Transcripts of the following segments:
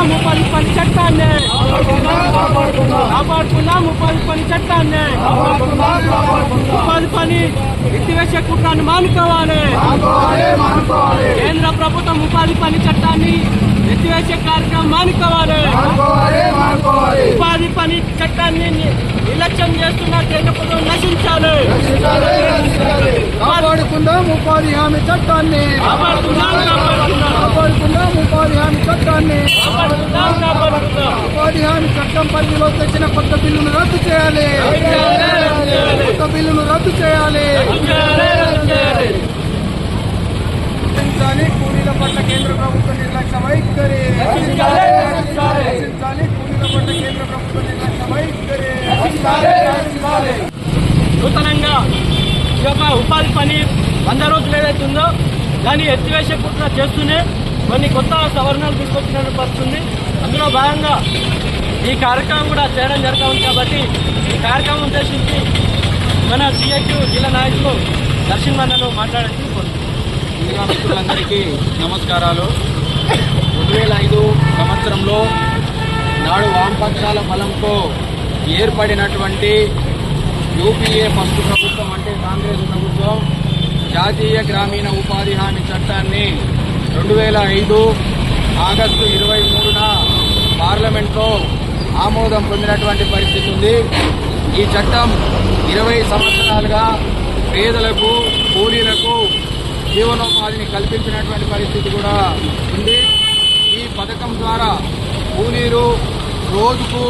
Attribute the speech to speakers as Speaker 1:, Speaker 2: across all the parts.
Speaker 1: కాపాడుకున్నాము పది పని చట్టాన్ని కాపాడుకున్నాము పది పని చట్టాన్ని పది పని ఎత్తివేసే కుట్రాన్ని మానుకోవాలి. కేంద్ర ప్రభుత్వం ఉపాధి పని చట్టాన్ని ఎత్తివేసే కార్యక్రమం మానుకోవాలి. ఉపాధి పని చట్టాన్ని నిర్లక్ష్యం చేస్తున్న కేంద్ర ప్రభుత్వం నశించాలి.
Speaker 2: కాపాడుకుందాం ఉపాధి హామీ చట్టాన్ని.
Speaker 1: కాపాడుకుందాం. కాపాడుకుందాం.
Speaker 2: ఉపాధి హామీ చట్టాన్ని ఉపాధి హామీ చట్టం పరిధిలో తెచ్చిన కొత్త బిల్లును రద్దు చేయాలి. కొత్త బిల్లును రద్దు చేయాలి. కూలీల పట్ల కేంద్ర ప్రభుత్వ నిర్లక్ష్య వైఖరి. కూలీల పట్ల కేంద్ర ప్రభుత్వ నిర్లక్ష్య వైఖరి.
Speaker 1: నూతనంగా ఈ యొక్క ఉపాధి పని వంద రోజులు ఏదైతే ఉందో దాన్ని ఎత్తివేసే కుట్ర చేస్తూనే కొన్ని కొత్త సవరణలు తీసుకొచ్చిన పరిస్థితుంది. అందులో భాగంగా ఈ కార్యక్రమం కూడా చేయడం జరుగుతుంది కాబట్టి ఈ కార్యక్రమం ఉద్దేశించి మన సిఐక్యూ జిల్లా నాయకులు దర్శన్ మన్నను మాట్లాడాల్సి
Speaker 3: మిత్రులందరికీ నమస్కారాలు. రెండు వేల ఐదు సంవత్సరంలో నాడు వామపక్షాల బలంతో ఏర్పడినటువంటి యూపీఏ ఫస్ట్ ప్రభుత్వం అంటే కాంగ్రెస్ ప్రభుత్వం జాతీయ గ్రామీణ ఉపాధి హామీ చట్టాన్ని రెండు వేల ఐదు ఆగస్టు ఇరవై మూడున పార్లమెంట్లో ఆమోదం పొందినటువంటి పరిస్థితి ఉంది. ఈ చట్టం ఇరవై సంవత్సరాలుగా పేదలకు కూలీలకు జీవనోపాధిని కల్పించినటువంటి పరిస్థితి కూడా ఉంది. ఈ పథకం ద్వారా కూలీలు రోజుకు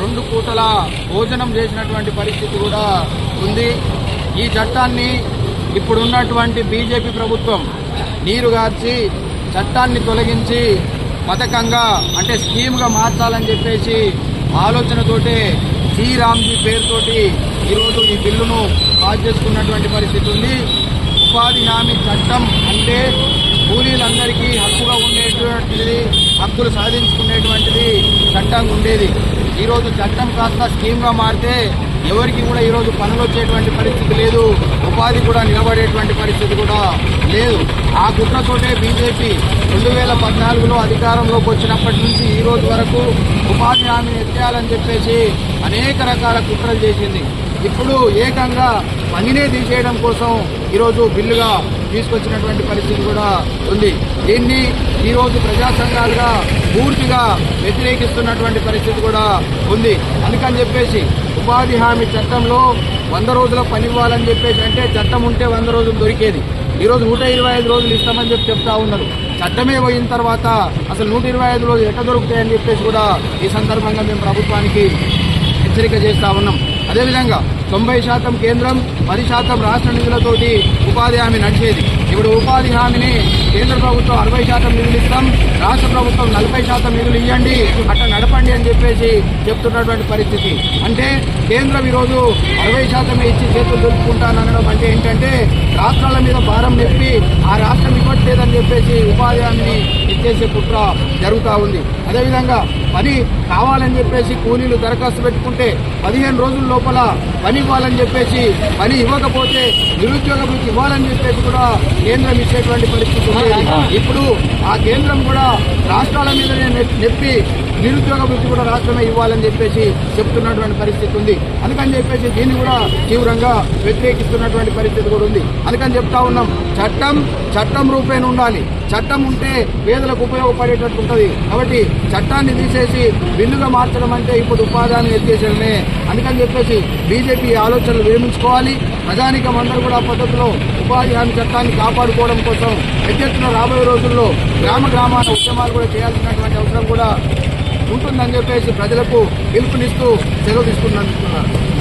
Speaker 3: రెండు పూటల భోజనం చేసినటువంటి పరిస్థితి కూడా ఉంది. ఈ చట్టాన్ని ఇప్పుడున్నటువంటి బీజేపీ ప్రభుత్వం నీరు గార్చి చట్టాన్ని తొలగించి పథకంగా అంటే స్కీమ్గా మార్చాలని చెప్పేసి ఆలోచనతోటే శ్రీరామ్జీ పేరుతోటి ఈరోజు ఈ బిల్లును పాస్ చేసుకున్నటువంటి పరిస్థితి ఉంది. ఉపాధి హామీ చట్టం అంటే కూలీలందరికీ హక్కుగా ఉండేటువంటిది హక్కులు సాధించుకునేటువంటిది చట్టంగా ఉండేది. ఈరోజు చట్టం కాస్త స్కీమ్గా మారితే ఎవరికి కూడా ఈరోజు పనులు వచ్చేటువంటి పరిస్థితి లేదు. ఉపాధి కూడా నిలబడేటువంటి పరిస్థితి కూడా లేదు. ఆ కుట్రతోటే బీజేపీ రెండు వేల పద్నాలుగులో అధికారంలోకి వచ్చినప్పటి నుంచి ఈ రోజు వరకు ఉపాధి హామీ ఎత్తేయాలని చెప్పేసి అనేక రకాల కుట్రలు చేసింది. ఇప్పుడు ఏకంగా పనినే తీసేయడం కోసం ఈరోజు బిల్లుగా తీసుకొచ్చినటువంటి పరిస్థితి కూడా ఉంది. దీన్ని ఈరోజు ప్రజా సంఘాలుగా పూర్తిగా వ్యతిరేకిస్తున్నటువంటి పరిస్థితి కూడా ఉంది. అందుకని చెప్పేసి ఉపాధి హామీ చట్టంలో వంద రోజుల పని ఇవ్వాలని చెప్పేసి అంటే చట్టం ఉంటే వంద రోజులు దొరికేది. ఈరోజు నూట ఇరవై ఐదు రోజులు ఇస్తామని చెప్పి చెప్తా ఉన్నారు. చట్టమే పోయిన తర్వాత అసలు నూట ఇరవై ఐదు రోజులు ఎట్ట దొరుకుతాయని చెప్పేసి కూడా ఈ సందర్భంగా మేము ప్రభుత్వానికి హెచ్చరిక చేస్తా ఉన్నాం. అదేవిధంగా తొంభై శాతం కేంద్రం పది శాతం రాష్ట్ర నిధులతోటి ఉపాధి హామీ నడిచేది. ఇప్పుడు ఉపాధి హామీని కేంద్ర ప్రభుత్వం అరవై శాతం నిధులు ఇస్తాం. రాష్ట్ర ప్రభుత్వం నలభై శాతం నిధులు ఇవ్వండి అట్లా నడపండి అని చెప్పేసి చెప్తున్నటువంటి పరిస్థితి. అంటే కేంద్రం ఈరోజు అరవై శాతమే ఇచ్చి చేతులు దొరుకుకుంటానడం అంటే ఏంటంటే రాష్ట్రాల మీద భారం నెప్పి ఆ రాష్ట్రం ఇవ్వట్లేదని చెప్పేసి ఉపాధి హామీని ఇచ్చేసే కుట్ర జరుగుతూ ఉంది. అదేవిధంగా పని కావాలని చెప్పేసి కూలీలు దరఖాస్తు పెట్టుకుంటే పదిహేను రోజుల లోపల పని ఇవ్వాలని చెప్పేసి పని ఇవ్వకపోతే నిరుద్యోగ వృత్తి ఇవ్వాలని చెప్పేసి కూడా కేంద్రం ఇచ్చేటువంటి పరిస్థితి ఇప్పుడు ఆ కేంద్రం కూడా రాష్ట్రాల మీద నె- నెప్పి నిరుద్యోగ వృత్తి కూడా రాష్ట్రమే ఇవ్వాలని చెప్పేసి చెప్తున్నటువంటి పరిస్థితి ఉంది. అందుకని చెప్పేసి దీన్ని కూడా తీవ్రంగా వ్యతిరేకిస్తున్నటువంటి పరిస్థితి కూడా ఉంది. అందుకని చెప్తా ఉన్నాం చట్టం చట్టం రూపేణ ఉండాలి. చట్టం ఉంటే పేదలకు ఉపయోగపడేటట్టు ఉంటుంది. కాబట్టి చట్టాన్ని తీసేసి బిల్లుగా మార్చడం అంటే ఇప్పుడు ఉపాధాన్ని ఎత్తేసడమే అందుకని చెప్పేసి బీజేపీ ఆలోచనలు విరమించుకోవాలి. ప్రజానికం అందరూ కూడా పద్ధతిలో ఉపాధి హామీ చట్టాన్ని కాపాడుకోవడం కోసం ఎత్తెత్తున రాబోయే రోజుల్లో గ్రామ గ్రామాల ఉద్యమాలు కూడా చేయాల్సినటువంటి అవసరం కూడా ఉంటుందని చెప్పేసి ప్రజలకు పిలుపునిస్తూ సెలవు తీసుకున్నందుకున్నారు